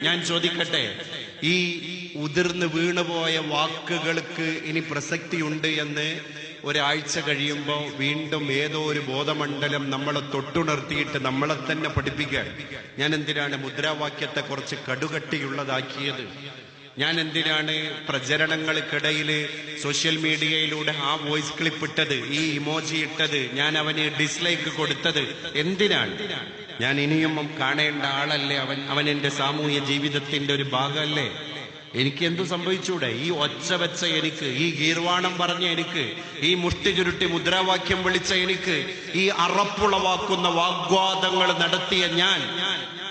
ഞാൻ ചോദിക്കട്ടെ ഈ ഉതിർന്ന് വീണുപോയ വാക്കുകൾക്ക് ഇനി പ്രസക്തിയുണ്ട് എന്ന് ഒരാഴ്ച കഴിയുമ്പോൾ വീണ്ടും ഏതോ ഒരു ബോധമണ്ഡലം നമ്മളെ തൊട്ടുണർത്തിയിട്ട് നമ്മളെ തന്നെ പഠിപ്പിക്കാൻ ഞാൻ എന്തിനാണ് മുദ്രാവാക്യത്തെ കുറച്ച് കടുകട്ടിയുള്ളതാക്കിയത്? ഞാൻ എന്തിനാണ് പ്രചരണങ്ങൾക്കിടയിൽ സോഷ്യൽ മീഡിയയിലൂടെ ആ വോയിസ് ക്ലിപ്പ് ഇട്ടത് ഈ ഇമോജി ഇട്ടത് ഞാൻ അവന് ഡിസ്ലൈക്ക് കൊടുത്തത്? എന്തിനാണ്? ഞാൻ ഇനിയും കാണേണ്ട ആളല്ലേ അവൻ? അവൻ എന്റെ സാമൂഹ്യ ജീവിതത്തിന്റെ ഒരു ഭാഗമല്ലേ? എനിക്ക് എന്ത് സംഭവിച്ചൂടെ? ഈ ഒച്ച വെച്ച എനിക്ക് ഈ ഗീർവാണം പറഞ്ഞ എനിക്ക് ഈ മുഷ്ടി ചുരുട്ടി മുദ്രാവാക്യം വിളിച്ച എനിക്ക് ഈ അറപ്പുളവാക്കുന്ന വാഗ്വാദങ്ങൾ നടത്തിയ ഞാൻ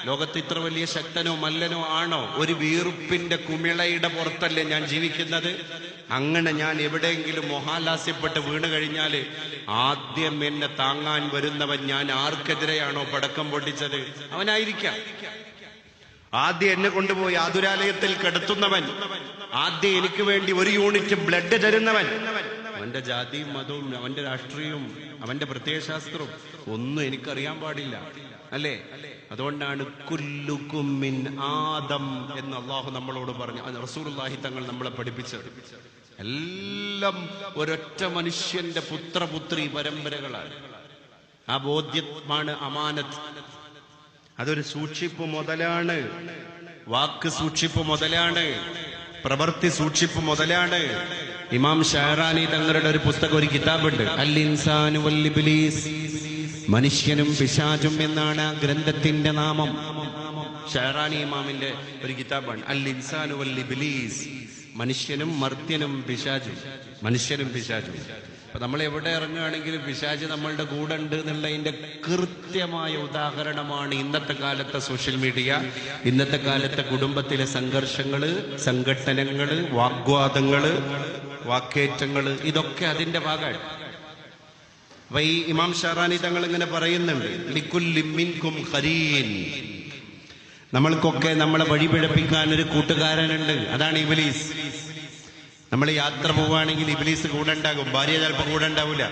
ലോകത്ത് ഇത്ര വലിയ ശക്തനോ മല്ലനോ ആണോ? ഒരു വീർപ്പിന്റെ കുമിളയുടെ പുറത്തല്ലേ ഞാൻ ജീവിക്കുന്നത്? അങ്ങനെ ഞാൻ എവിടെയെങ്കിലും മൊഹാലാസ്യപ്പെട്ട് വീണ് കഴിഞ്ഞാൽ ആദ്യം എന്നെ താങ്ങാൻ വരുന്നവൻ ഞാൻ ആർക്കെതിരെയാണോ പടക്കം പൊട്ടിച്ചത്? അവനായിരിക്കാം. ആദ്യം എന്നെ കൊണ്ടുപോയി ആതുരാലയത്തിൽ കിടത്തുന്നവൻ. ആദ്യം എനിക്ക് വേണ്ടി ഒരു യൂണിറ്റ് ബ്ലഡ് തരുന്നവൻ. അവന്റെ ജാതിയും മതവും അവന്റെ രാഷ്ട്രീയവും അവന്റെ പ്രത്യയശാസ്ത്രവും ഒന്നും എനിക്കറിയാൻ പാടില്ല. അല്ലേ? അതുകൊണ്ടാണ് കുല്ലുക്കുമ്മിൻ ആദം എന്ന് അള്ളാഹു നമ്മളോട് പറഞ്ഞു. റസൂലുള്ളാഹി തങ്ങൾ നമ്മളെ പഠിപ്പിച്ചത്. എല്ലാം ഒരൊറ്റ മനുഷ്യന്റെ പുത്രപുത്രി പരമ്പരകളാണ്. ആ ബോധ്യമാണ് അമാനത്ത്. അതൊരു സൂക്ഷിപ്പ് മുതലാണ്. വാക്ക് സൂക്ഷിപ്പ് മുതലാണ്. പ്രവൃത്തി സൂക്ഷിപ്പ് മുതലാണ്. ഇമാം ഷഹറാനി തങ്ങളുടെ ഒരു പുസ്തകം ഒരു കിതാബുണ്ട്. അൽ ഇൻസാനു മനുഷ്യനും പിശാചും എന്നാണ് ആ ഗ്രന്ഥത്തിന്റെ നാമം. ഷഹറാനി ഇമാമിന്റെ ഒരു കിതാബാണ്. അൽ ഇൻസാനു വൽ ഇബ്ലീസ് മനുഷ്യനും മർത്യനും പിശാചും. മനുഷ്യനും പിശാചും. അപ്പൊ നമ്മൾ എവിടെ ഇറങ്ങുകയാണെങ്കിലും പിശാജ് നമ്മളുടെ കൂടെ ഉണ്ട് എന്നുള്ളതിന്റെ കൃത്യമായ ഉദാഹരണമാണ് ഇന്നത്തെ കാലത്തെ സോഷ്യൽ മീഡിയ. ഇന്നത്തെ കാലത്തെ കുടുംബത്തിലെ സംഘർഷങ്ങൾ സംഘട്ടനങ്ങൾ വാഗ്വാദങ്ങൾ വാക്കേറ്റങ്ങൾ ഇതൊക്കെ അതിന്റെ ഭാഗമാണ്. അപ്പൊ ഈ ഇമാം ഷാറാനി തങ്ങൾ ഇങ്ങനെ പറയുന്നുണ്ട് നമ്മൾക്കൊക്കെ നമ്മളെ വഴിപിഴപ്പിക്കാൻ ഒരു കൂട്ടുകാരനുണ്ട്. അതാണ് ഇബലീസ്. നമ്മൾ യാത്ര പോവുകയാണെങ്കിൽ ഇബിലീസ് കൂടെ ഉണ്ടാകും. ഭാര്യ ചിലപ്പോൾ കൂടെ ഉണ്ടാവില്ല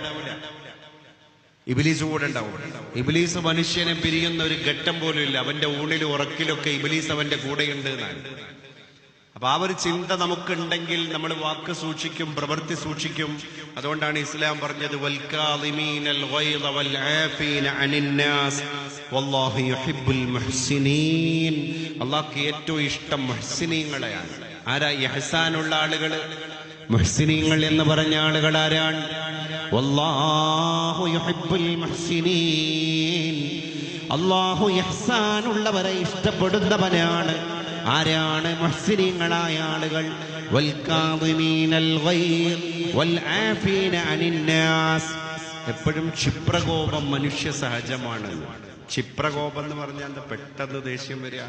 ഇബിലീസ് കൂടെ ഉണ്ടാവും. ഇബിലീസ് മനുഷ്യനെ പിരിയുന്ന ഒരു ഘട്ടം പോലും ഇല്ല. അവന്റെ ഊണിലും ഉറക്കിലൊക്കെ ഇബിലീസ് അവന്റെ കൂടെയുണ്ട് എന്നാണ്. അപ്പൊ ആ ഒരു ചിന്ത നമുക്കുണ്ടെങ്കിൽ നമ്മൾ വാക്ക് സൂക്ഷിക്കും പ്രവൃത്തി സൂക്ഷിക്കും. അതുകൊണ്ടാണ് ഇസ്ലാം പറഞ്ഞത് അള്ളാഹ് ഏറ്റവും ഇഷ്ടം മുഹ്സിനീങ്ങളെയാണ്. ആരാ ഇഹ്സാനുള്ള ആളുകൾ മുഹ്സിനീങ്ങൾ എന്ന് പറഞ്ഞ ആളുകൾ ആരാണ്? അള്ളാഹു ഇഹ്സാനുള്ളവരെ ഇഷ്ടപ്പെടുന്നവനാണ്. ആരാണ് മുഹ്സിനീങ്ങളായ ആളുകൾ? എപ്പോഴും ക്ഷിപ്രകോപം മനുഷ്യ സഹജമാണ് ക്ഷിപ്രകോപം എന്ന് പറഞ്ഞാൽ എന്താ പെട്ടെന്ന് ദേഷ്യം വരിക?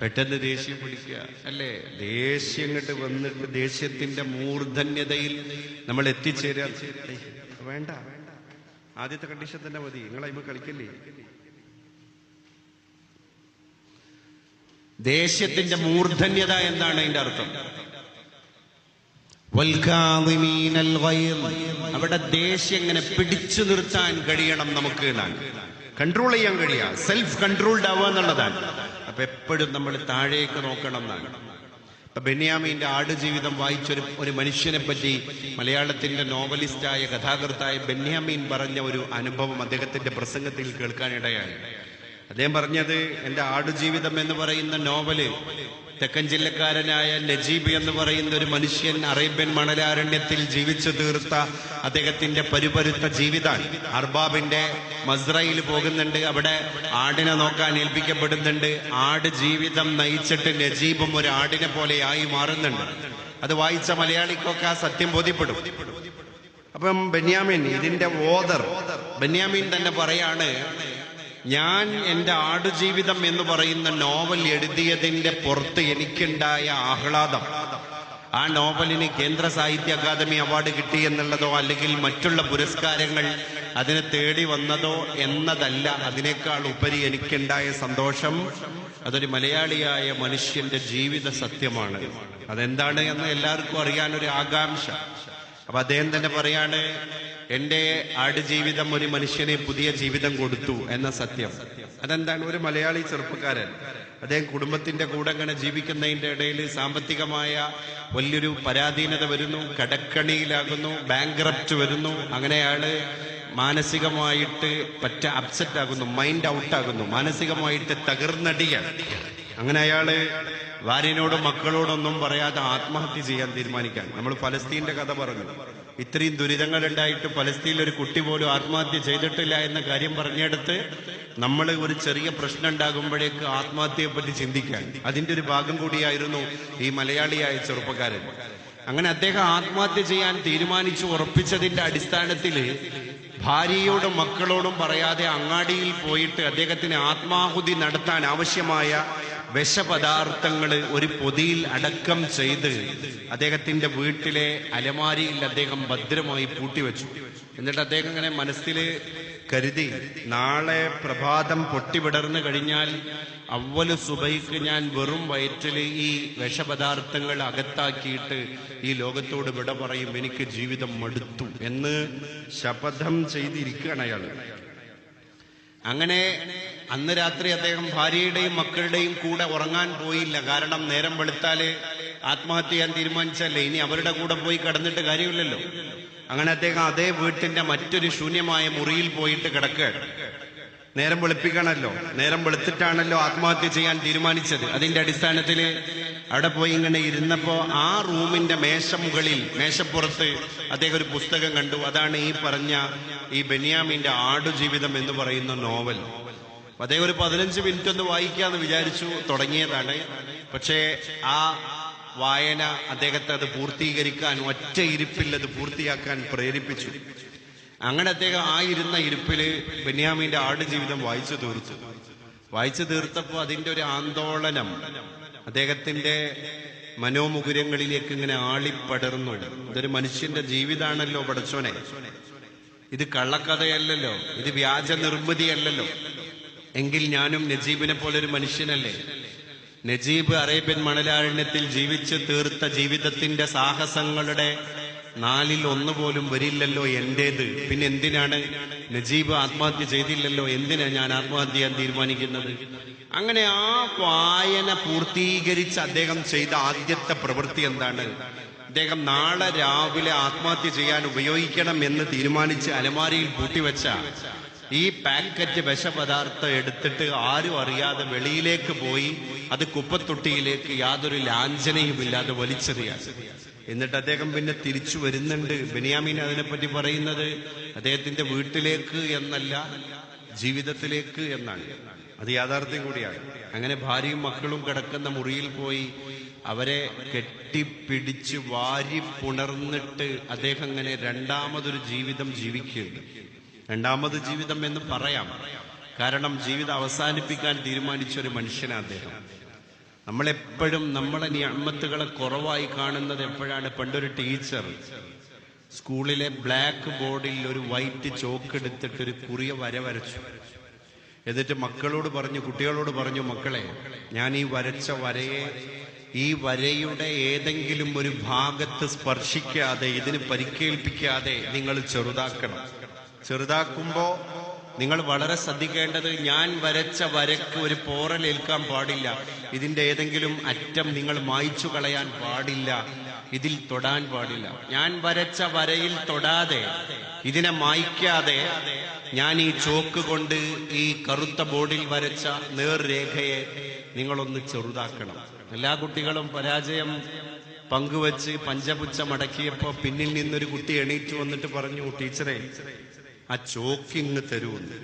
പെട്ടെന്ന് ദേഷ്യം പിടിക്കുക. അല്ലേ? ദേഷ്യം ഇങ്ങോട്ട് വന്നിട്ട് ദേഷ്യത്തിന്റെ മൂർധന്യതയിൽ നമ്മൾ എത്തിച്ചേരാ. വേണ്ട. ആദ്യത്തെ കണ്ടീഷൻ തന്നെ മതി. നിങ്ങൾ അതിമ കളിക്കല്ലേ? ദേഷ്യത്തിന്റെ മൂർധന്യത എന്താണ് അതിന്റെ അർത്ഥം. അവിടെ ദേഷ്യം ഇങ്ങനെ പിടിച്ചു നിർത്താൻ കഴിയണം നമുക്ക് കൺട്രോൾ ചെയ്യാൻ കഴിയുക സെൽഫ് കൺട്രോൾഡ് ആവുക എന്നുള്ളതാണ്. അപ്പൊ എപ്പോഴും നമ്മൾ താഴേക്ക് നോക്കണം എന്നാണ് ഇപ്പൊ ബെന്യാമിന്റെ ആടുജീവിതം വായിച്ചൊരു ഒരു മനുഷ്യനെ പറ്റി മലയാളത്തിന്റെ നോവലിസ്റ്റായ കഥാകൃത്തായ ബെന്യാമീൻ പറഞ്ഞ ഒരു അനുഭവം അദ്ദേഹത്തിന്റെ പ്രസംഗത്തിൽ കേൾക്കാനിടയായി. അദ്ദേഹം പറഞ്ഞത് എന്റെ ആടുജീവിതം എന്ന് പറയുന്ന നോവൽ തെക്കൻ ജില്ലക്കാരനായ നജീബ് എന്ന് പറയുന്ന ഒരു മനുഷ്യൻ അറേബ്യൻ മണലാരണ്യത്തിൽ ജീവിച്ചു തീർത്ത അദ്ദേഹത്തിന്റെ പരുപരുത്ത ജീവിതാണ് അർബാബിന്റെ മസ്രയിൽ പോകുന്നുണ്ട്. അവിടെ ആടിനെ നോക്കാൻ ഏൽപ്പിക്കപ്പെടുന്നുണ്ട്. ആട് ജീവിതം നയിച്ചിട്ട് നജീബും ഒരു ആടിനെ പോലെ ആയി മാറുന്നുണ്ട്. അത് വായിച്ച മലയാളിക്കൊക്കെ ആ സത്യം ബോധ്യപ്പെടും. അപ്പം ബെന്യാമിൻ ഇതിന്റെ ഓദർ ബെന്യാമിൻ തന്നെ പറയാണ് ഞാൻ എന്റെ ആടുജീവിതം എന്ന് പറയുന്ന നോവൽ എഴുതിയതിന്റെ പുറത്ത് എനിക്കുണ്ടായ ആഹ്ലാദം. ആ നോവലിന് കേന്ദ്ര സാഹിത്യ അക്കാദമി അവാർഡ് കിട്ടി എന്നുള്ളതോ അല്ലെങ്കിൽ മറ്റുള്ള പുരസ്കാരങ്ങൾ അതിനെ തേടി വന്നതോ എന്നതല്ല. അതിനേക്കാൾ ഉപരി എനിക്കുണ്ടായ സന്തോഷം അതൊരു മലയാളിയായ മനുഷ്യന്റെ ജീവിത സത്യമാണ്. അതെന്താണ് എന്ന് എല്ലാവർക്കും അറിയാനൊരു ആകാംക്ഷ. അപ്പൊ അദ്ദേഹം തന്നെ പറയാണ് എന്റെ ആടുജീവിതം ഒരു മനുഷ്യനെ പുതിയ ജീവിതം കൊടുത്തു എന്ന സത്യം. അതെന്താണ്? ഒരു മലയാളി ചെറുപ്പക്കാരൻ. അദ്ദേഹം കുടുംബത്തിന്റെ കൂടെ അങ്ങനെ ജീവിക്കുന്നതിന്റെ ഇടയിൽ സാമ്പത്തികമായ വലിയൊരു പരാധീനത വരുന്നു കടക്കണിയിലാകുന്നു ബാങ്ക്രപ്റ്റ് വരുന്നു. അങ്ങനെ മാനസികമായിട്ട് പറ്റ അപ്സെറ്റ് ആകുന്നു മൈൻഡ് ഔട്ട് ആകുന്നു മാനസികമായിട്ട് തകർന്നടിയാണ്. അങ്ങനെ അയാൾ ഭാര്യനോടും മക്കളോടൊന്നും പറയാതെ ആത്മഹത്യ ചെയ്യാൻ തീരുമാനിക്കാൻ. നമ്മൾ ഫലസ്തീന്റെ കഥ പറഞ്ഞു. ഇത്രയും ദുരിതങ്ങൾ ഉണ്ടായിട്ട് ഫലസ്തീനിൽ ഒരു കുട്ടി പോലും ആത്മഹത്യ ചെയ്തിട്ടില്ല എന്ന കാര്യം പറഞ്ഞെടുത്ത് നമ്മൾ ഒരു ചെറിയ പ്രശ്നം ഉണ്ടാകുമ്പോഴേക്ക് ആത്മഹത്യയെ പറ്റി ചിന്തിക്കാൻ അതിന്റെ ഒരു ഭാഗം കൂടിയായിരുന്നു ഈ മലയാളിയായ ചെറുപ്പക്കാരൻ. അങ്ങനെ അദ്ദേഹം ആത്മഹത്യ ചെയ്യാൻ തീരുമാനിച്ചു ഉറപ്പിച്ചതിന്റെ അടിസ്ഥാനത്തിൽ ഭാര്യയോടും മക്കളോടും പറയാതെ അങ്ങാടിയിൽ പോയിട്ട് അദ്ദേഹത്തിന് ആത്മാഹുതി നടത്താൻ ആവശ്യമായ വിഷപദാർത്ഥങ്ങൾ ഒരു പൊതിയിൽ അടക്കം ചെയ്ത് അദ്ദേഹത്തിന്റെ വീട്ടിലെ അലമാരിയിൽ അദ്ദേഹം ഭദ്രമായി പൂട്ടിവെച്ചു. എന്നിട്ട് അദ്ദേഹം ഇങ്ങനെ മനസ്സിൽ കരുതി നാളെ പ്രഭാതം പൊട്ടിവിടർന്നു കഴിഞ്ഞാൽ അവൽ സുബൈക്ക് ഞാൻ വെറും വയറ്റിൽ ഈ വിഷപദാർത്ഥങ്ങൾ അകത്താക്കിയിട്ട് ഈ ലോകത്തോട് വിട പറയും എനിക്ക് ജീവിതം മടുത്തു എന്ന് ശപഥം ചെയ്തിരിക്കുകയാണ് അയാൾ. അങ്ങനെ അന്ന് രാത്രി അദ്ദേഹം ഭാര്യയുടെയും മക്കളുടെയും കൂടെ ഉറങ്ങാൻ പോയില്ല. കാരണം നേരം വെളുത്താൽ ആത്മഹത്യ ചെയ്യാൻ തീരുമാനിച്ചല്ലേ? ഇനി അവരുടെ കൂടെ പോയി കിടന്നിട്ട് കാര്യമില്ലല്ലോ. അങ്ങനെ അദ്ദേഹം അതേ വീട്ടിന്റെ മറ്റൊരു ശൂന്യമായ മുറിയിൽ പോയിട്ട് കിടക്കുകയാണ്. നേരം വെളുപ്പിക്കണമല്ലോ നേരം വെളുത്തിട്ടാണല്ലോ ആത്മഹത്യ ചെയ്യാൻ തീരുമാനിച്ചത്. അതിന്റെ അടിസ്ഥാനത്തിൽ അവിടെ പോയി ഇങ്ങനെ ഇരുന്നപ്പോ ആ റൂമിന്റെ മേശമുകളിൽ മേശപ്പുറത്ത് അദ്ദേഹം ഒരു പുസ്തകം കണ്ടു. അതാണ് ഈ പറഞ്ഞ ഈ ബെന്യാമിന്റെ ആടുജീവിതം എന്ന് പറയുന്ന നോവൽ. അദ്ദേഹം ഒരു പതിനഞ്ച് മിനിറ്റ് ഒന്ന് വായിക്കാന്ന് വിചാരിച്ചു തുടങ്ങിയതാണ്. പക്ഷേ ആ വായന അദ്ദേഹത്തെ അത് പൂർത്തീകരിക്കാൻ ഒറ്റ ഇരിപ്പിൽ അത് പൂർത്തിയാക്കാൻ പ്രേരിപ്പിച്ചു. അങ്ങനെ അദ്ദേഹം ആ ഇരുന്ന ഇരിപ്പിൽ ബെന്യാമിന്റെ ആടുജീവിതം വായിച്ചു തീർത്തു. വായിച്ചു തീർത്തപ്പോ അതിന്റെ ഒരു ആന്തോളനം അദ്ദേഹത്തിന്റെ മനോമുകുരങ്ങളിലേക്ക് ഇങ്ങനെ ആളിപ്പടർന്നു. ഇതൊരു മനുഷ്യന്റെ ജീവിതമാണല്ലോ പടച്ചോനെ. ഇത് കള്ളക്കഥയല്ലല്ലോ. ഇത് വ്യാജ നിർമ്മിതിയല്ലല്ലോ എങ്കിൽ ഞാനും നജീബിനെ പോലെ ഒരു മനുഷ്യനല്ലേ? നജീബ് അറേബ്യൻ മണലാരണ്യത്തിൽ ജീവിച്ചു തീർത്ത ജീവിതത്തിന്റെ സാഹസങ്ങളുടെ നാലിൽ ഒന്ന് പോലും വരില്ലല്ലോ എന്റേത്. പിന്നെ എന്തിനാണ് നജീബ് ആത്മഹത്യ ചെയ്തില്ലല്ലോ? എന്തിനാ ഞാൻ ആത്മഹത്യ തീരുമാനിക്കുന്നത്? അങ്ങനെ ആ വായന പൂർത്തീകരിച്ച് അദ്ദേഹം ചെയ്ത ആദ്യത്തെ പ്രവൃത്തി എന്താണ്? അദ്ദേഹം നാളെ രാവിലെ ആത്മഹത്യ ചെയ്യാൻ ഉപയോഗിക്കണം എന്ന് തീരുമാനിച്ച് അലമാരിയിൽ പൂട്ടിവെച്ച ഈ പാക്കറ്റ് വിഷപദാർത്ഥം എടുത്തിട്ട് ആരും അറിയാതെ വെളിയിലേക്ക് പോയി അത് കുപ്പത്തൊട്ടിയിലേക്ക് യാതൊരു ലാഞ്ചനയും ഇല്ലാതെ വലിച്ചെറിയാൻ. എന്നിട്ട് അദ്ദേഹം പിന്നെ തിരിച്ചു വരുന്നുണ്ട്. ബെനിയാമീൻ അതിനെപ്പറ്റി പറയുന്നത് അദ്ദേഹത്തിന്റെ വീട്ടിലേക്ക് എന്നല്ല ജീവിതത്തിലേക്ക് എന്നാണ്. അത് യാഥാർത്ഥ്യം കൂടിയാണ്. അങ്ങനെ ഭാര്യയും മക്കളും കിടക്കുന്ന മുറിയിൽ പോയി അവരെ കെട്ടിപ്പിടിച്ച് വാരി പുണർന്നിട്ട് അദ്ദേഹം അങ്ങനെ രണ്ടാമതൊരു ജീവിതം ജീവിക്കുകയുണ്ട്. രണ്ടാമത് ജീവിതം എന്ന് പറയാം. കാരണം ജീവിതം അവസാനിപ്പിക്കാൻ തീരുമാനിച്ച ഒരു മനുഷ്യനാണ് അദ്ദേഹം. നമ്മളെപ്പോഴും നമ്മളെ ഞമ്മത്തുകളെ കുറവായി കാണുന്നത് എപ്പോഴാണ്? പണ്ടൊരു ടീച്ചർ സ്കൂളിലെ ബ്ലാക്ക് ബോർഡിൽ ഒരു വൈറ്റ് ചോക്ക് എടുത്തിട്ട് ഒരു കുറിയ വര വരച്ചു. എന്നിട്ട് മക്കളോട് പറഞ്ഞു കുട്ടികളോട് പറഞ്ഞു മക്കളെ ഞാൻ ഈ വരച്ച വരയെ ഈ വരയുടെ ഏതെങ്കിലും ഒരു ഭാഗത്ത് സ്പർശിക്കാതെ ഇതിന് പരിക്കേൽപ്പിക്കാതെ നിങ്ങൾ ചെറുതാക്കണം. ചെറുതാക്കുമ്പോ നിങ്ങൾ വളരെ ശ്രദ്ധിക്കേണ്ടത് ഞാൻ വരച്ച വരക്ക് ഒരു പോറലേൽക്കാൻ പാടില്ല. ഇതിന്റെ ഏതെങ്കിലും അറ്റം നിങ്ങൾ മായ്ച്ചു കളയാൻ പാടില്ല. ഇതിൽ തൊടാൻ പാടില്ല. ഞാൻ വരച്ച വരയിൽ തൊടാതെ ഇതിനെ മായ്ക്കാതെ ഞാൻ ഈ ചോക്ക് കൊണ്ട് ഈ കറുത്ത ബോർഡിൽ വരച്ച നേർരേഖയെ നിങ്ങളൊന്ന് ചെറുതാക്കണം. എല്ലാ കുട്ടികളും പരാജയം പങ്കുവച്ച് പഞ്ചപുച്ച മടക്കിയപ്പോ പിന്നിൽ നിന്നൊരു കുട്ടി എണീറ്റ് വന്നിട്ട് പറഞ്ഞു ടീച്ചറെ ആ ചോക്കിങ് തരുമെന്ന്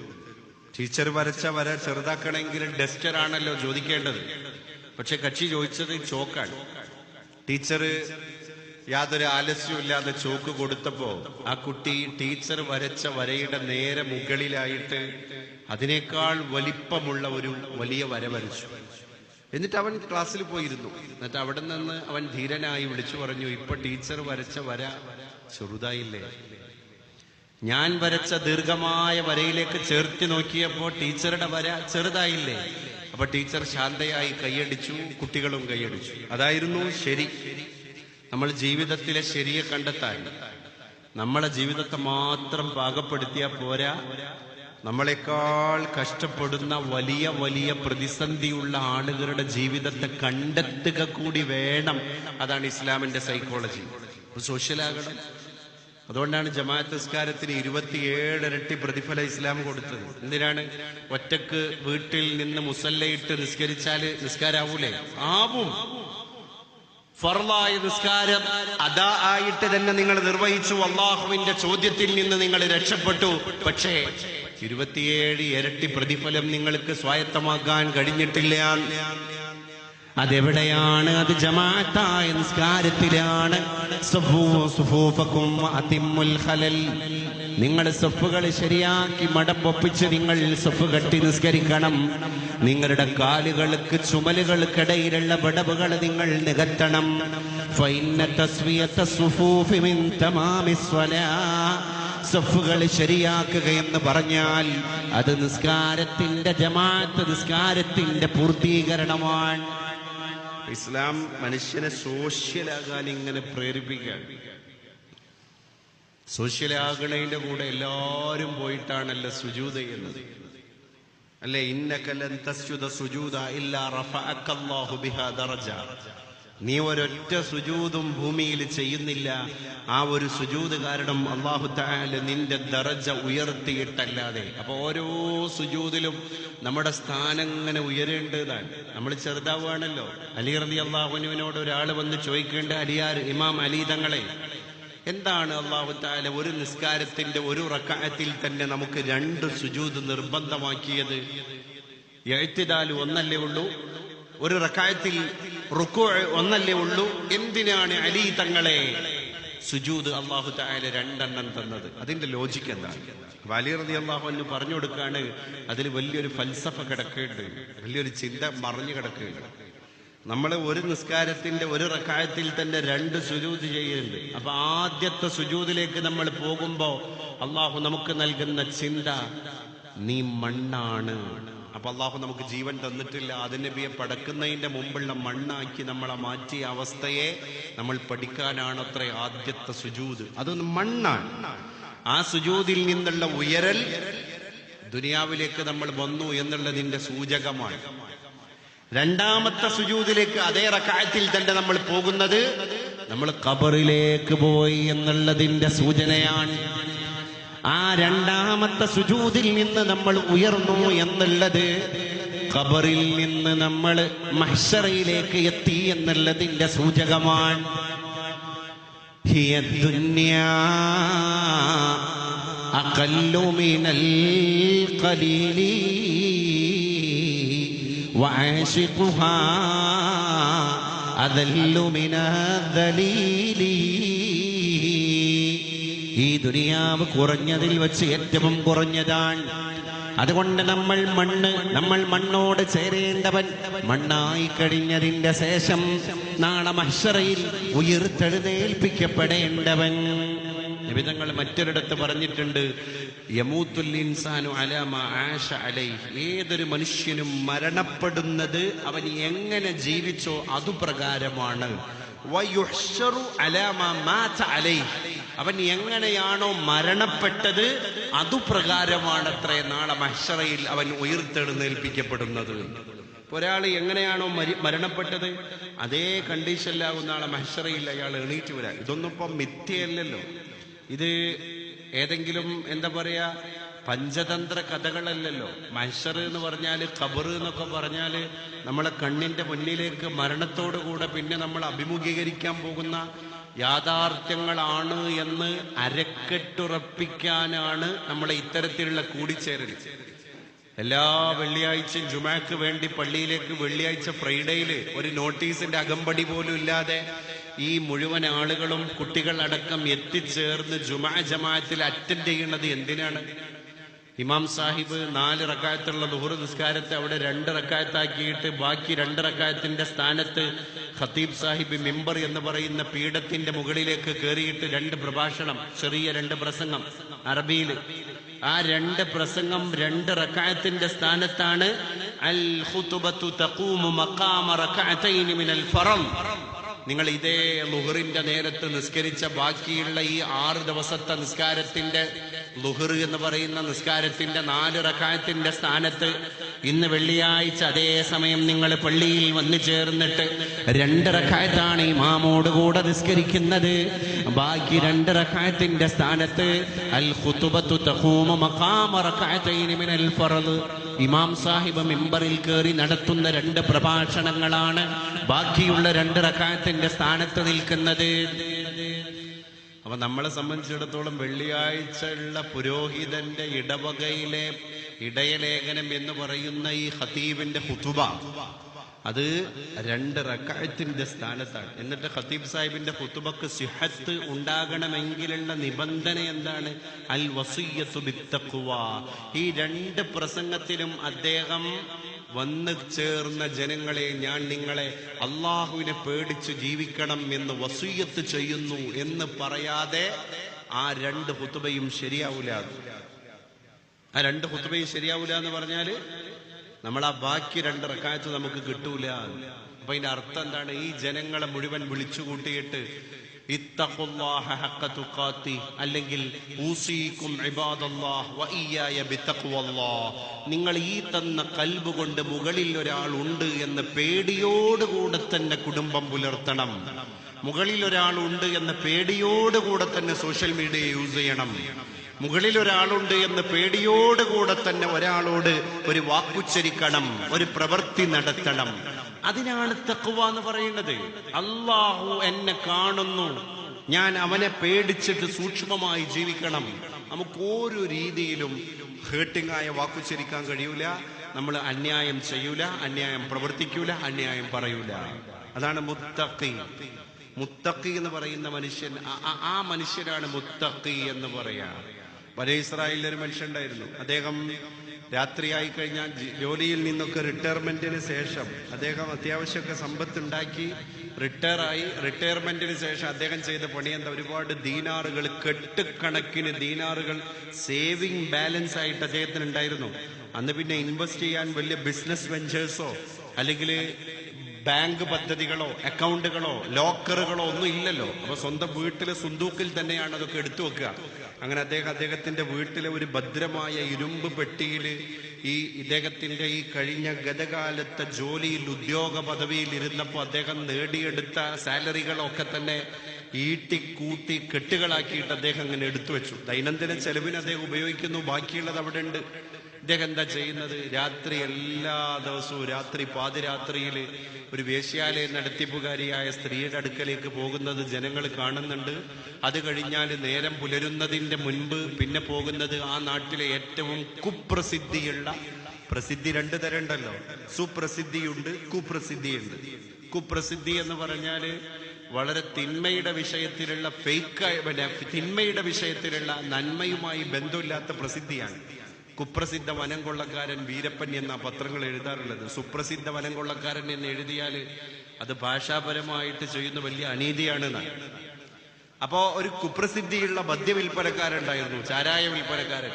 ടീച്ചർ വരച്ച വര ചെറുതാക്കണമെങ്കിൽ ഡസ്റ്റർ ആണല്ലോ ചോദിക്കേണ്ടത്. പക്ഷെ കക്ഷി ചോദിച്ചത് ചോക്കാണ്. ടീച്ചർ യാതൊരു ആലസ്യമില്ലാതെ ചോക്ക് കൊടുത്തപ്പോ ആ കുട്ടി ടീച്ചർ വരച്ച വരയുടെ നേരെ മുകളിലായിട്ട് അതിനേക്കാൾ വലിപ്പമുള്ള ഒരു വലിയ വര വരച്ചു. എന്നിട്ട് അവൻ ക്ലാസ്സിൽ പോയിരുന്നു. എന്നിട്ട് അവിടെ നിന്ന് അവൻ ധീരനായി വിളിച്ചു പറഞ്ഞു ഇപ്പൊ ടീച്ചർ വരച്ച വര ചെറുതായില്ലേ? ഞാൻ വരച്ച ദീർഘമായ വരയിലേക്ക് ചേർത്തി നോക്കിയപ്പോ ടീച്ചറുടെ വര ചെറുതായില്ലേ? അപ്പൊ ടീച്ചർ ശാന്തയായി കൈയടിച്ചു കുട്ടികളും കൈയടിച്ചു. അതായിരുന്നു ശരി. നമ്മൾ ജീവിതത്തിലെ ശരിയെ കണ്ടെത്താൻ. നമ്മളെ ജീവിതത്തെ മാത്രം പാകപ്പെടുത്തിയാൽ പോരാ. നമ്മളെക്കാൾ കഷ്ടപ്പെടുന്ന വലിയ വലിയ പ്രതിസന്ധിയുള്ള ആളുകളുടെ ജീവിതത്തെ കണ്ടെത്തുക കൂടി വേണം. അതാണ് ഇസ്ലാമിന്റെ സൈക്കോളജി സോഷ്യലാകണം അതുകൊണ്ടാണ് ജമാഅത്ത് നിസ്കാരത്തിന് ഇരുപത്തിയേഴ് ഇരട്ടി പ്രതിഫല ഇസ്ലാം കൊടുത്തത്. എന്തിനാണ്? ഒറ്റയ്ക്ക് വീട്ടിൽ നിന്ന് മുസല്ലയിട്ട് നിസ്കരിച്ചാൽ നിസ്കാരാവൂലേ? ആവും. ഫർവായ നിസ്കാരം അതാ ആയിട്ട് തന്നെ നിങ്ങൾ നിർവഹിച്ചു. അള്ളാഹുവിന്റെ ചോദ്യത്തിൽ നിന്ന് നിങ്ങൾ രക്ഷപ്പെട്ടു. പക്ഷേ ഇരുപത്തിയേഴ് ഇരട്ടി പ്രതിഫലം നിങ്ങൾക്ക് സ്വായത്തമാക്കാൻ കഴിഞ്ഞിട്ടില്ല. അതെവിടെയാണ്? അത് ജമാഅത്തായ നിസ്കാരത്തിലാണ്. നിങ്ങൾ സഫുകൾ ശരിയാക്കി മടപ്പൊപ്പിച്ച് നിങ്ങൾ സഫ് കെട്ടി നിസ്കരിക്കണം. നിങ്ങളുടെ കാലുകൾക്ക് ചുമലുകൾക്കിടയിലുള്ള വിടവുകൾ നിങ്ങൾ നികത്തണം. സഫുകൾ ശരിയാക്കുക എന്ന് പറഞ്ഞാൽ അത് നിസ്കാരത്തിന്റെ ജമാഅത്ത് നിസ്കാരത്തിന്റെ പൂർത്തീകരണമാണ്. ഇസ്ലാം മനുഷ്യനെ സോഷ്യലാകാൻ ഇങ്ങനെ പ്രേരിപ്പിക്കുകയാണ് സോഷ്യലാകണതിന്റെ കൂടെ എല്ലാവരും പോയിട്ടാണല്ലോ സുജൂത ചെയ്യുന്നത്. അല്ലെ? ഇന്നക്കല്ലൻ തസ്യുത സുജൂത ഇല്ലാ റഫഅക്കല്ലാഹു ബിഹാ ദറജ. നീ ഒരൊറ്റ സുജൂതും ഭൂമിയിൽ ചെയ്യുന്നില്ല. ആ ഒരു സുജൂത് കാരണം അള്ളാഹു താൽ നിന്റെ ദറജ ഉയർത്തിയിട്ടല്ലാതെ. അപ്പൊ ഓരോ സുജൂതിലും നമ്മുടെ സ്ഥാനം ഇങ്ങനെ ഉയരേണ്ടതാണ്. നമ്മൾ ചെറുതാവുകയാണല്ലോ. അലി റതി അള്ളാഹുനുവിനോട് ഒരാൾ വന്ന് ചോദിക്കേണ്ട അലിയാർ ഇമാം അലി തങ്ങളെ എന്താണ് അള്ളാഹു താല ഒരു നിസ്കാരത്തിന്റെ ഒരു റക്കായത്തിൽ തന്നെ നമുക്ക് രണ്ട് സുജൂത് നിർബന്ധമാക്കിയത്? എഴുത്തിടാൽ ഒന്നല്ലേ ഉള്ളൂ. ഒരു റക്കായത്തിൽ റുക്കു ഒന്നല്ലേ ഉള്ളൂ? എന്തിനാണ് അലി തങ്ങളെ സുജൂദ് അള്ളാഹു താല രണ്ടെണ്ണം തന്നത്? അതിന്റെ ലോജിക്ക് എന്താണ്? വലിയറതി അള്ളാഹു എന്ന് പറഞ്ഞു കൊടുക്കാണ് അതിൽ വലിയൊരു ഫൽസഫ കിടക്കുന്നുണ്ട് വലിയൊരു ചിന്ത മറിഞ്ഞു കിടക്കുന്നുണ്ട് നമ്മൾ ഒരു നിസ്കാരത്തിന്റെ ഒരു റക്കായത്തിൽ തന്നെ രണ്ട് സുജൂത് ചെയ്യുന്നുണ്ട് അപ്പൊ ആദ്യത്തെ സുജൂതിലേക്ക് നമ്മൾ പോകുമ്പോ അള്ളാഹു നമുക്ക് നൽകുന്ന ചിന്ത നീ മണ്ണാണ്. അപ്പൊ അള്ളാഹു നമുക്ക് ജീവൻ തന്നിട്ടില്ല. അതിനബിയെ പടക്കുന്നതിന്റെ മുമ്പുള്ള മണ്ണാക്കി നമ്മളെ മാറ്റിയ അവസ്ഥയെ നമ്മൾ പഠിക്കാനാണ് അത്ര ആദ്യത്തെ സുജൂത്. അതൊന്ന് മണ്ണാണ്. ആ സുജൂതിൽ നിന്നുള്ള ഉയരൽ ദുനിയാവിലേക്ക് നമ്മൾ വന്നു എന്നുള്ളതിന്റെ സൂചകമാണ്. രണ്ടാമത്തെ സുജൂതിലേക്ക് അതേ റക്കായത്തിൽ തന്നെ നമ്മൾ പോകുന്നത് നമ്മൾ കബറിലേക്ക് പോയി എന്നുള്ളതിന്റെ സൂചനയാണ്. ആ രണ്ടാമത്തെ സുജൂതിൽ നിന്ന് നമ്മൾ ഉയർന്നു എന്നുള്ളത് ഖബറിൽ നിന്ന് നമ്മൾ മഹ്ഷറയിലേക്ക് എത്തി എന്നുള്ളതിന്റെ സൂചകമാണ് هي الدنيا أقل من القليل وعاشقها أذل من الذليل ഈ ദുനിയാവ് കുറഞ്ഞതിൽ വെച്ച് ഏറ്റവും കുറഞ്ഞതാണ് അതുകൊണ്ട് നമ്മൾ മണ്ണ് നമ്മൾ മണ്ണോട് ചേരേണ്ടവൻ മണ്ണായി കഴിഞ്ഞതിന്റെ ശേഷം നാളെ മഹ്ഷറയിൽ ഉയർത്തെഴുന്നേൽപ്പിക്കപ്പെടേണ്ടവൻ. നിബിധങ്ങൾ മറ്റൊരിടത്ത് പറഞ്ഞിട്ടുണ്ട് യമൂത്തുൽ ഇൻസാനു അലമ ആഷ അലൈ ഏതൊരു മനുഷ്യനും മരണപ്പെടുന്നത് അവൻ എങ്ങനെ ജീവിച്ചോ അതുപ്രകാരമാണ്. അവൻ എങ്ങനെയാണോ മരണപ്പെട്ടത് അതുപ്രകാരമാണത്രേ നാളെ മഹ്ഷറയിൽ അവൻ ഉയർത്തെഴുന്നേൽപ്പിക്കപ്പെടുന്നത്. ഒരാൾ എങ്ങനെയാണോ മരി മരണപ്പെട്ടത്? അതേ കണ്ടീഷനിലാകുന്ന ആളെ മഹ്ഷറയിൽ അയാൾ എണീറ്റ് വരാൻ. ഇതൊന്നും ഇപ്പം മിഥ്യയല്ലല്ലോ. ഇത് ഏതെങ്കിലും എന്താ പറയാ പഞ്ചതന്ത്ര കഥകളല്ലല്ലോ മഹ്ഷർ എന്ന് പറഞ്ഞാൽ ഖബർ എന്നൊക്കെ പറഞ്ഞാൽ നമ്മളെ കണ്ണിന്റെ മുന്നിലേക്ക് മരണത്തോടുകൂടെ പിന്നെ നമ്മൾ അഭിമുഖീകരിക്കാൻ പോകുന്ന യാഥാർത്ഥ്യങ്ങളാണ് എന്ന് അരക്കെട്ടുറപ്പിക്കാനാണ് നമ്മളെ ഇത്തരത്തിലുള്ള കൂടിച്ചേരൽ എല്ലാ വെള്ളിയാഴ്ചയും ജുമാക്ക് വേണ്ടി പള്ളിയിലേക്ക് വെള്ളിയാഴ്ച ഫ്രൈഡേയിൽ ഒരു നോട്ടീസിന്റെ അകമ്പടി പോലും ഇല്ലാതെ ഈ മുഴുവൻ ആളുകളും കുട്ടികളടക്കം എത്തിച്ചേർന്ന് ജുമാ ജമാഅത്തിൽ അറ്റൻഡ് ചെയ്യുന്നത് എന്തിനാണ്? ഇമാം സാഹിബ് നാല് റക്കായത്തുള്ള ദുഹർ നിസ്കാരത്തെ അവിടെ രണ്ട് റക്കായത്താക്കിയിട്ട് ബാക്കി രണ്ട് റക്കായത്തിന്റെ സ്ഥാനത്ത് ഖത്തീബ് സാഹിബ് മിമ്പർ എന്ന് പറയുന്ന പീഠത്തിന്റെ മുകളിലേക്ക് കയറിയിട്ട് രണ്ട് പ്രഭാഷണം ചെറിയ രണ്ട് പ്രസംഗം അറബിയിൽ. ആ രണ്ട് പ്രസംഗം രണ്ട് റക്കായത്തിന്റെ സ്ഥാനത്താണ്. അൽ തഖൂമു മഖാമ മിനൽ നിങ്ങൾ ഇതേ ലുഹറിന്റെ നേരത്ത് നിസ്കരിച്ച ബാക്കിയുള്ള ഈ ആറ് ദിവസത്തെ നിസ്കാരത്തിന്റെ ലുഹർ എന്ന് പറയുന്ന നിസ്കാരത്തിന്റെ നാല് റക്കായത്തിന്റെ സ്ഥാനത്ത് ഇന്ന് വെള്ളിയാഴ്ച അതേ സമയം നിങ്ങൾ പള്ളിയിൽ വന്നു ചേർന്നിട്ട് രണ്ടിറക്കായത്താണ് ഇമാമോട് കൂടെ നിസ്കരിക്കുന്നത്. ബാക്കി രണ്ടിറക്കായത്തിന്റെ സ്ഥാനത്ത് അൽ ഖുതുബത്തു തഖൂമു മഖാമ റക്അതൈനി മിനൽ ഇമാം സാഹിബ് മെമ്പറിൽ കയറി നടത്തുന്ന രണ്ട് പ്രഭാഷണങ്ങളാണ് ബാക്കിയുള്ള രണ്ട് റക്കായത്തിന്റെ സ്ഥാനത്ത് നിൽക്കുന്നത്. അപ്പൊ നമ്മളെ സംബന്ധിച്ചിടത്തോളം വെള്ളിയാഴ്ച ഉള്ള പുരോഹിതന്റെ ഇടവകയിലെ ഇടയലേഖനം എന്ന് പറയുന്ന ഈ ഖത്തീബിന്റെ ഹുതുബ അത് രണ്ട് റക്കായത്തിന്റെ സ്ഥാനത്താണ്. എന്നിട്ട് ഖത്തീബ് സാഹിബിന്റെ ഹുത്തുബക്ക് സിഹത്ത് ഉണ്ടാകണമെങ്കിലുള്ള നിബന്ധന എന്താണ്? അൽ വസീയത്തു ബിത്തഖ്വ. ഈ രണ്ട് പ്രസംഗത്തിലും അദ്ദേഹം വന്ന് ചേർന്ന ജനങ്ങളെ ഞാൻ നിങ്ങളെ അള്ളാഹുവിനെ പേടിച്ച് ജീവിക്കണം എന്ന് വസൂയത്ത് ചെയ്യുന്നു എന്ന് പറയാതെ ആ രണ്ട് ഹുത്തുബയും ശരിയാവൂല. ആ രണ്ട് ഹുത്തുബയും ശരിയാവൂല എന്ന് പറഞ്ഞാൽ നമ്മൾ ആ ബാക്കി രണ്ട് റക്കായത്ത് നമുക്ക് കിട്ടൂല. അപ്പൊ അതിന്റെ അർത്ഥം എന്താണ്? ഈ ജനങ്ങളെ മുഴുവൻ വിളിച്ചു കൂട്ടിയിട്ട് അല്ലെങ്കിൽ നിങ്ങൾ ഈ തന്ന കൽബ് കൊണ്ട് മുകളിൽ ഒരാൾ ഉണ്ട് എന്ന് പേടിയോടുകൂടെ തന്നെ കുടുംബം പുലർത്തണം. മുകളിൽ ഒരാൾ ഉണ്ട് എന്ന പേടിയോടുകൂടെ തന്നെ സോഷ്യൽ മീഡിയ യൂസ് ചെയ്യണം. മുകളിൽ ഒരാളുണ്ട് എന്ന് പേടിയോടുകൂടെ തന്നെ ഒരാളോട് ഒരു വാക്കുച്ചരിക്കണം ഒരു പ്രവൃത്തി നടത്തണം. അതിനാണ് തക്കുവ എന്ന് പറയുന്നത്. അള്ളാഹു എന്നെ കാണുന്നു. ഞാൻ അവനെ പേടിച്ചിട്ട് സൂക്ഷ്മമായി ജീവിക്കണം. നമുക്ക് ഓരോ രീതിയിലും ഹേട്ടിംഗ് ആയ വാക്കുച്ചരിക്കാൻ കഴിയൂല. നമ്മൾ അന്യായം ചെയ്യൂല അന്യായം പ്രവർത്തിക്കൂല അന്യായം പറയൂല. അതാണ് മുത്തക്കി മുത്തക്കി എന്ന് പറയുന്ന മനുഷ്യൻ ആ- മനുഷ്യരാണ് മുത്തക്കി എന്ന് പറയാ. വരെ ഇസ്രായേലിൽ ഒരു മനുഷ്യൻ ഉണ്ടായിരുന്നു അദ്ദേഹം രാത്രിയായി കഴിഞ്ഞാൽ ജോലിയിൽ നിന്നൊക്കെ റിട്ടയർമെന്റിന് ശേഷം അദ്ദേഹം അത്യാവശ്യമൊക്കെ സമ്പത്ത് ഉണ്ടാക്കി റിട്ടയർ ആയി റിട്ടയർമെന്റിന് ശേഷം അദ്ദേഹം ചെയ്ത പണി എന്താ? ഒരുപാട് ദീനാറുകൾ കെട്ടുകണക്കിന് ദീനാറുകൾ സേവിങ് ബാലൻസ് ആയിട്ട് അദ്ദേഹത്തിന് ഉണ്ടായിരുന്നു അന്ന് പിന്നെ ഇൻവെസ്റ്റ് ചെയ്യാൻ വലിയ ബിസിനസ് വെഞ്ചേഴ്സോ അല്ലെങ്കിൽ ബാങ്ക് പദ്ധതികളോ അക്കൗണ്ടുകളോ ലോക്കറുകളോ ഒന്നും ഇല്ലല്ലോ. അപ്പൊ സ്വന്തം വീട്ടിലെ സുന്ദൂക്കിൽ തന്നെയാണ് അതൊക്കെ എടുത്തു വെക്കുക. അങ്ങനെ അദ്ദേഹം അദ്ദേഹത്തിന്റെ വീട്ടിലെ ഒരു ഭദ്രമായ ഇരുമ്പ് പെട്ടിയിൽ ഈ ഇദ്ദേഹത്തിന്റെ ഈ കഴിഞ്ഞ ഗതകാലത്തെ ജോലിയിൽ ഉദ്യോഗ പദവിയിൽ ഇരുന്നപ്പോൾ അദ്ദേഹം നേടിയെടുത്ത സാലറികളൊക്കെ തന്നെ ഈട്ടി കൂട്ടി കെട്ടുകളാക്കിയിട്ട് അദ്ദേഹം അങ്ങനെ എടുത്തു വെച്ചു. ദൈനംദിന ചെലവിന് അദ്ദേഹം ഉപയോഗിക്കുന്നു. ബാക്കിയുള്ളത് അവിടെ ഉണ്ട് ഇദ്ദേഹം എന്താ ചെയ്യുന്നത്? രാത്രി എല്ലാ ദിവസവും രാത്രി പാതിരാത്രിയിൽ ഒരു വേശ്യാലയം നടത്തിപ്പുകാരിയായ സ്ത്രീയുടെ അടുക്കലേക്ക് പോകുന്നത് ജനങ്ങൾ കാണുന്നുണ്ട്. അത് കഴിഞ്ഞാൽ നേരം പുലരുന്നതിന്റെ മുൻപ് പിന്നെ പോകുന്നത് ആ നാട്ടിലെ ഏറ്റവും കുപ്രസിദ്ധിയുള്ള പ്രസിദ്ധി രണ്ടു തരണ്ടല്ലോ സുപ്രസിദ്ധിയുണ്ട് കുപ്രസിദ്ധിയുണ്ട്. കുപ്രസിദ്ധി എന്ന് പറഞ്ഞാൽ വളരെ തിന്മയുടെ വിഷയത്തിലുള്ള ഫേക്ക് തിന്മയുടെ വിഷയത്തിലുള്ള നന്മയുമായി ബന്ധമില്ലാത്ത പ്രസിദ്ധിയാണ്. കുപ്രസിദ്ധ വനം കൊള്ളക്കാരൻ വീരപ്പൻ എന്ന പത്രങ്ങൾ എഴുതാറുള്ളത്. സുപ്രസിദ്ധ വനം കൊള്ളക്കാരൻ എന്ന് എഴുതിയാൽ അത് ഭാഷാപരമായിട്ട് ചെയ്യുന്ന വലിയ അനീതിയാണ് അപ്പോ ഒരു കുപ്രസിദ്ധിയുള്ള മദ്യ വിൽപ്പനക്കാരുണ്ടായിരുന്നു ചാരായ വിൽപ്പനക്കാരൻ.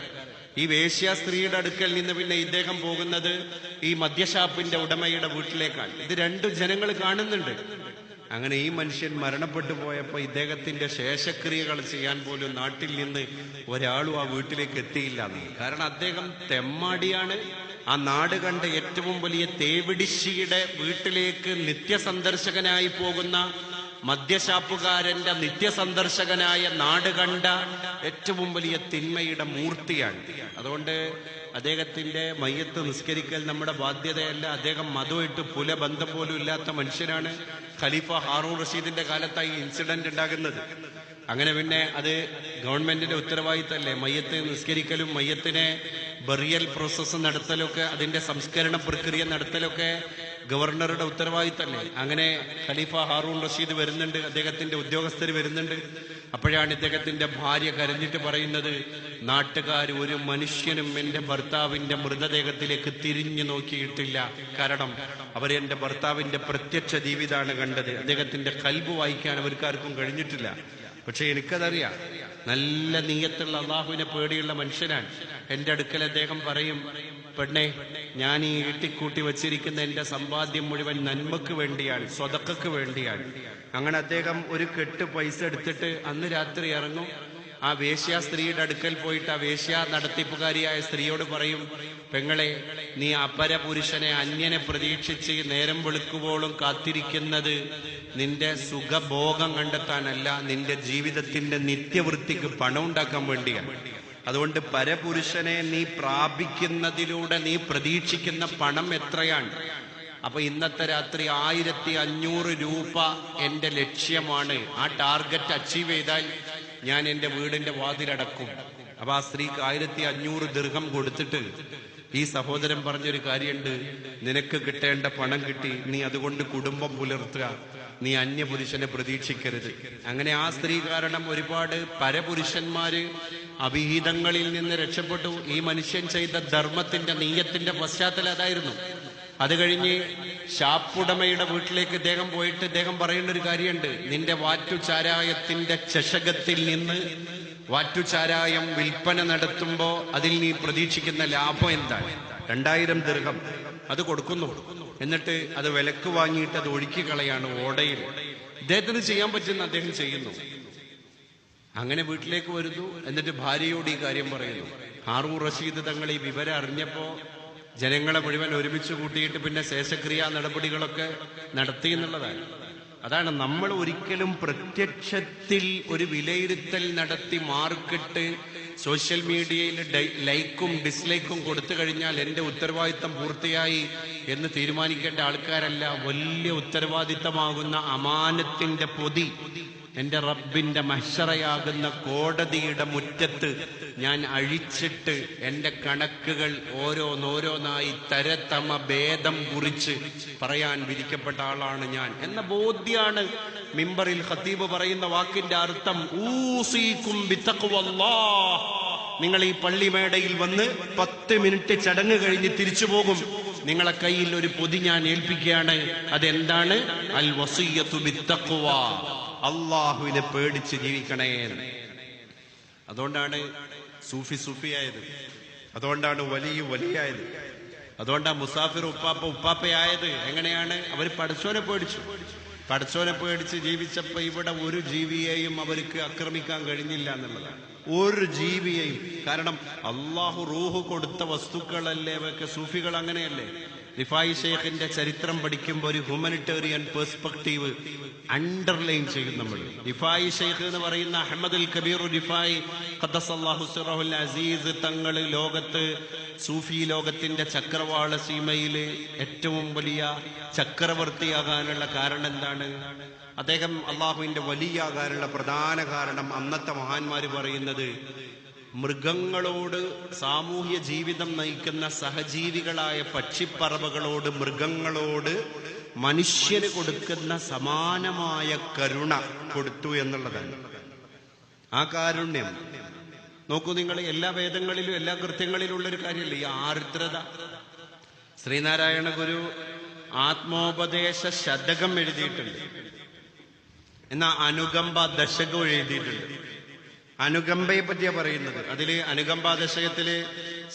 ഈ വേശ്യ സ്ത്രീയുടെ അടുക്കൽ നിന്ന് പിന്നെ ഇദ്ദേഹം പോകുന്നത് ഈ മദ്യഷാപ്പിന്റെ ഉടമയുടെ വീട്ടിലേക്കാണ്. ഇത് രണ്ടു ജനങ്ങൾ കാണുന്നുണ്ട്. അങ്ങനെ ഈ മനുഷ്യൻ മരണപ്പെട്ടു പോയപ്പോ ഇദ്ദേഹത്തിന്റെ ശേഷക്രിയകൾ ചെയ്യാൻ പോലും നാട്ടിൽ നിന്ന് ഒരാളും ആ വീട്ടിലേക്ക് എത്തിയില്ല കാരണം അദ്ദേഹം തെമ്മാടിയാണ്. ആ നാട് കണ്ട ഏറ്റവും വലിയ തേവിടിശിയുടെ വീട്ടിലേക്ക് നിത്യസന്ദർശകനായി പോകുന്ന മദ്യഷാപ്പുകാരന്റെ നിത്യസന്ദർശകനായ നാട് കണ്ട ഏറ്റവും വലിയ തിന്മയുടെ മൂർത്തിയാണ്. അതുകൊണ്ട് അദ്ദേഹത്തിന്റെ മയ്യത്ത് നിസ്കരിക്കൽ നമ്മുടെ ബാധ്യതയല്ല. അദ്ദേഹം മതമായിട്ട് പുലബന്ധം പോലും ഇല്ലാത്ത മനുഷ്യനാണ്. ഖലീഫ ഹാറൂൺ റഷീദിന്റെ കാലത്തായി ഇൻസിഡന്റ് ഉണ്ടാകുന്നത്. അങ്ങനെ പിന്നെ അത് ഗവൺമെന്റിന്റെ ഉത്തരവാദിത്തമല്ലേ മയ്യത്ത് നിസ്കരിക്കലും മയ്യത്തിനെ ബറിയൽ പ്രോസസ്സ് നടത്തലൊക്കെ അതിന്റെ സംസ്കരണ പ്രക്രിയ നടത്തലൊക്കെ ഗവർണറുടെ ഉത്തരവാദിത്തമല്ലേ അങ്ങനെ ഖലീഫ ഹാറൂൺ റഷീദ് വരുന്നുണ്ട് അദ്ദേഹത്തിന്റെ ഉദ്യോഗസ്ഥർ വരുന്നുണ്ട്. അപ്പോഴാണ് ഇദ്ദേഹത്തിന്റെ ഭാര്യ കരഞ്ഞിട്ട് പറയുന്നത് നാട്ടുകാർ ഒരു മനുഷ്യനും എന്റെ ഭർത്താവിന്റെ മൃതദേഹത്തിലേക്ക് തിരിഞ്ഞു നോക്കിയിട്ടില്ല. കാരണം അവർ എന്റെ ഭർത്താവിന്റെ പ്രത്യക്ഷ ജീവിതമാണ് കണ്ടത്. അദ്ദേഹത്തിന്റെ കൽബ് വായിക്കാൻ അവർക്കാർക്കും കഴിഞ്ഞിട്ടില്ല. പക്ഷെ എനിക്കതറിയാം. നല്ല നീയത്തുള്ള അള്ളാഹുവിനെ പേടിയുള്ള മനുഷ്യനാണ്. എന്റെ അടുക്കൽ അദ്ദേഹം പറയും പെണ്ണെ ഞാൻ ഈ ഈട്ടിക്കൂട്ടി വച്ചിരിക്കുന്ന എന്റെ സമ്പാദ്യം മുഴുവൻ നന്മക്ക് വേണ്ടിയാണ് സ്വതക്കു വേണ്ടിയാണ്. അങ്ങനെ അദ്ദേഹം ഒരു കെട്ട് പൈസ എടുത്തിട്ട് അന്ന് രാത്രി ഇറങ്ങും. ആ വേശ്യ സ്ത്രീയുടെ അടുക്കൽ പോയിട്ട് ആ വേശ്യ നടത്തിപ്പുകാരിയായ സ്ത്രീയോട് പറയും പെങ്ങളെ നീ അപര പുരുഷനെ അന്യനെ പ്രതീക്ഷിച്ച് നേരം വെളുക്കുവോളും കാത്തിരിക്കുന്നത് നിന്റെ സുഖഭോഗം കണ്ടെത്താനല്ല നിന്റെ ജീവിതത്തിന്റെ നിത്യവൃത്തിക്ക് പണം ഉണ്ടാക്കാൻ വേണ്ടിയാണ് അതുകൊണ്ട് പരപുരുഷനെ നീ പ്രാപിക്കുന്നതിലൂടെ നീ പ്രതീക്ഷിക്കുന്ന പണം എത്രയാണ്? അപ്പൊ ഇന്നത്തെ രാത്രി ആയിരത്തി അഞ്ഞൂറ് രൂപ എന്റെ ലക്ഷ്യമാണ്. ആ ടാർഗറ്റ് അച്ചീവ് ചെയ്താൽ ഞാൻ എന്റെ വീടിന്റെ വാതിലടക്കും. അപ്പൊ ആ സ്ത്രീക്ക് ആയിരത്തി അഞ്ഞൂറ് ദീർഘം കൊടുത്തിട്ട് ഈ സഹോദരൻ പറഞ്ഞൊരു കാര്യമുണ്ട്. നിനക്ക് കിട്ടേണ്ട പണം കിട്ടി. നീ അതുകൊണ്ട് കുടുംബം പുലർത്തുക. നീ അന്യപുരുഷനെ പ്രതീക്ഷിക്കരുത്. അങ്ങനെ ആ സ്ത്രീ കാരണം ഒരുപാട് പരപുരുഷന്മാര് അവിഹിതങ്ങളിൽ നിന്ന് രക്ഷപ്പെട്ടു. ഈ മനുഷ്യൻ ചെയ്ത ധർമ്മത്തിന്റെ നീയത്തിന്റെ പശ്ചാത്തലം അതായിരുന്നു. അത് കഴിഞ്ഞ് ഷാപ്പുടമയുടെ വീട്ടിലേക്ക് ഇദ്ദേഹം പോയിട്ട് ഇദ്ദേഹം പറയേണ്ട ഒരു കാര്യമുണ്ട്. നിന്റെ വാറ്റുചാരായത്തിന്റെ ചഷകത്തിൽ നിന്ന് വാറ്റുചാരായം വിൽപ്പന നടത്തുമ്പോ അതിൽ നീ പ്രതീക്ഷിക്കുന്ന ലാഭം എന്താണ്? രണ്ടായിരം ദീർഘം. അത് കൊടുക്കുന്നു. എന്നിട്ട് അത് വിലക്ക് വാങ്ങിയിട്ട് അത് ഒഴുക്കി കളയാണ് ഓടയിൽ. ഇദ്ദേഹത്തിന് ചെയ്യാൻ പറ്റുന്ന അദ്ദേഹം ചെയ്യുന്നു. അങ്ങനെ വീട്ടിലേക്ക് വരുന്നു. എന്നിട്ട് ഭാര്യയോട് ഈ കാര്യം പറയുന്നു. ഹാറൂർ റഷീദ് തങ്ങൾ ഈ വിവരം അറിഞ്ഞപ്പോ ജനങ്ങളെ മുഴുവൻ ഒരുമിച്ച് കൂട്ടിയിട്ട് പിന്നെ ശേഷക്രിയാ നടപടികളൊക്കെ നടത്തി എന്നുള്ളതാണ്. അതാണ് നമ്മൾ ഒരിക്കലും പ്രത്യക്ഷത്തിൽ ഒരു വിലയിരുത്തൽ നടത്തി മാർക്കിട്ട് സോഷ്യൽ മീഡിയയിൽ ലൈക്കും ഡിസ്ലൈക്കും കൊടുത്തു കഴിഞ്ഞാൽ എന്റെ ഉത്തരവാദിത്തം പൂർത്തിയായി എന്ന് തീരുമാനിക്കേണ്ട ആൾക്കാരല്ല വലിയ ഉത്തരവാദിത്തമാകുന്ന അമാനത്തിന്റെ പൊതി. എന്റെ റബ്ബിന്റെ മഷറയാകുന്ന കോടതിയുടെ മുറ്റത്ത് ഞാൻ അഴിച്ചിട്ട് എന്റെ കണക്കുകൾ ഓരോന്നോരോന്നായി തരതമ ഭേദം കുറിച്ച് പറയാൻ വിധിക്കപ്പെട്ട ആളാണ് ഞാൻ. എന്ന ബോധ്യാണ് മിമ്പറിൽ ഖത്തീബ് പറയുന്ന വാക്കിന്റെ അർത്ഥം ഊസീക്കും. നിങ്ങൾ ഈ പള്ളിമേടയിൽ വന്ന് പത്ത് മിനിറ്റ് ചടങ്ങ് കഴിഞ്ഞ് തിരിച്ചു പോകും. നിങ്ങളെ കയ്യിൽ ഒരു പൊതി ഞാൻ ഏൽപ്പിക്കുകയാണ്. അതെന്താണ്? അൽ വസീയത്തു ബിത്തഖ്വ. അള്ളാഹുവിനെ പേടിച്ച് ജീവിക്കണേ അതുകൊണ്ടാണ് സൂഫി സൂഫിയായത്. അതുകൊണ്ടാണ് വലിയ വലിയായത്. അതുകൊണ്ടാണ് മുസാഫിർ ഉപ്പാപ്പ ഉപ്പാപ്പയായത്. എങ്ങനെയാണ്? അവർ പടച്ചോനെ പേടിച്ചു. പടച്ചോനെ പേടിച്ച് ജീവിച്ചപ്പോ ഇവിടെ ഒരു ജീവിയെയും അവർക്ക് ആക്രമിക്കാൻ കഴിഞ്ഞില്ല എന്നുള്ളതാണ്. ഒരു ജീവിയെയും. കാരണം അള്ളാഹു റൂഹ് കൊടുത്ത വസ്തുക്കളല്ലേ? അവയൊക്കെ സൂഫികൾ അങ്ങനെയല്ലേ? റിഫായി ഷെയ്ഖിന്റെ ചരിത്രം പഠിക്കുമ്പോൾ ഒരു ഹ്യൂമനിറ്റേറിയൻ പെർസ്പെക്റ്റീവ് അണ്ടർലൈൻ ചെയ്യും നമ്മൾ റിഫായി ഷെയ്ഖ് എന്ന് പറയുന്ന അഹമ്മദ് അൽ കബീർ റിഫായി ഖദ്ദസല്ലാഹു സിറഹുൽ അസീസ് തങ്ങൾ ലോകത്ത് സൂഫി ലോകത്തിന്റെ ചക്രവാള സീമയിൽ ഏറ്റവും വലിയ ചക്രവർത്തിയാകാനുള്ള കാരണം എന്താണ്? അദ്ദേഹം അള്ളാഹുവിന്റെ വലിയാകാനുള്ള പ്രധാന കാരണം അന്നത്തെ മഹാന്മാര് പറയുന്നത് മൃഗങ്ങളോട് സാമൂഹ്യ ജീവിതം നയിക്കുന്ന സഹജീവികളായ പക്ഷിപ്പറവകളോട് മൃഗങ്ങളോട് മനുഷ്യന് കൊടുക്കുന്ന സമാനമായ കരുണ കൊടുത്തു എന്നുള്ളതാണ്. ആ കാരുണ്യം. നോക്കൂ നിങ്ങൾ എല്ലാ വേദങ്ങളിലും എല്ലാ കൃത്യങ്ങളിലും ഉള്ള ഒരു കാര്യമല്ല. ഈ ആർദ്രത. ശ്രീനാരായണ ഗുരു ആത്മോപദേശ ശതകം എഴുതിയിട്ടുണ്ട്. എന്നാ അനുകമ്പ ദശകം എഴുതിയിട്ടുണ്ട്. അനുകമ്പയെ പറ്റിയാ പറയുന്നത്. അനുകമ്പ ദശകത്തിൽ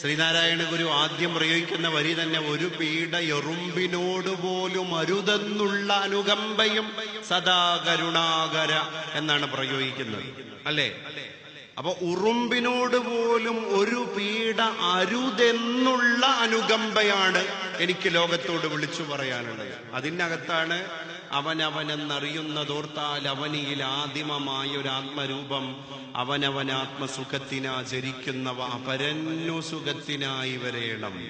ശ്രീനാരായണ ഗുരു ആദ്യം പ്രയോഗിക്കുന്ന വരി തന്നെ ഒരു പീഡ എറുമ്പിനോട് പോലും അരുതെന്നുള്ള അനുകമ്പയും സദാ കരുണാകര എന്നാണ് പ്രയോഗിക്കുന്നത്. അല്ലേ? അപ്പൊ ഉറുമ്പിനോട് പോലും ഒരു പീഡ അരുതെന്നുള്ള അനുകമ്പയാണ് എനിക്ക് ലോകത്തോട് വിളിച്ചു പറയാനുള്ളത്. അതിനകത്താണ് അവനവനെന്നറിയുന്നതോർത്താൽ അവനിയിൽ ആദിമമായ ഒരു ആത്മരൂപം അവനവൻ ആത്മസുഖത്തിനാചരിക്കുന്നവ അപരന്നു സുഖത്തിനായി വരേണം.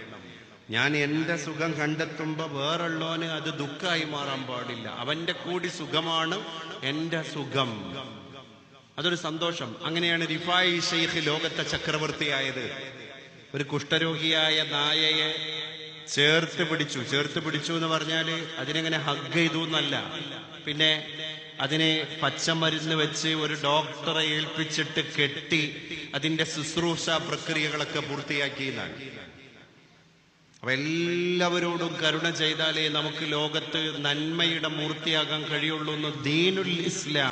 ഞാൻ എന്റെ സുഖം കണ്ടെത്തുമ്പോ വേറുള്ളവന് അത് ദുഃഖമായി മാറാൻ പാടില്ല. അവന്റെ കൂടി സുഖമാണ് എന്റെ സുഖം. അതൊരു സന്തോഷം. അങ്ങനെയാണ് റിഫായി ഷെയ്ഖ് ലോകത്തെ ചക്രവർത്തിയായത്. ഒരു കുഷ്ഠരോഗിയായ നായയെ ചേർത്ത് പിടിച്ചു ചേർത്ത് പിടിച്ചു എന്ന് പറഞ്ഞാൽ അതിനെങ്ങനെ ഹഗ് ചെയ്തു എന്നല്ല. പിന്നെ അതിനെ പച്ചമരുന്ന് വെച്ച് ഒരു ഡോക്ടറെ ഏൽപ്പിച്ചിട്ട് കെട്ടി അതിന്റെ ശുശ്രൂഷ പ്രക്രിയകളൊക്കെ പൂർത്തിയാക്കി എന്നാണ്. അപ്പൊ എല്ലാവരോടും കരുണ ചെയ്താലേ നമുക്ക് ലോകത്ത് നന്മയുടെ മൂർത്തിയാകാൻ കഴിയുള്ളൂ എന്ന് ദീനുൽ ഇസ്ലാം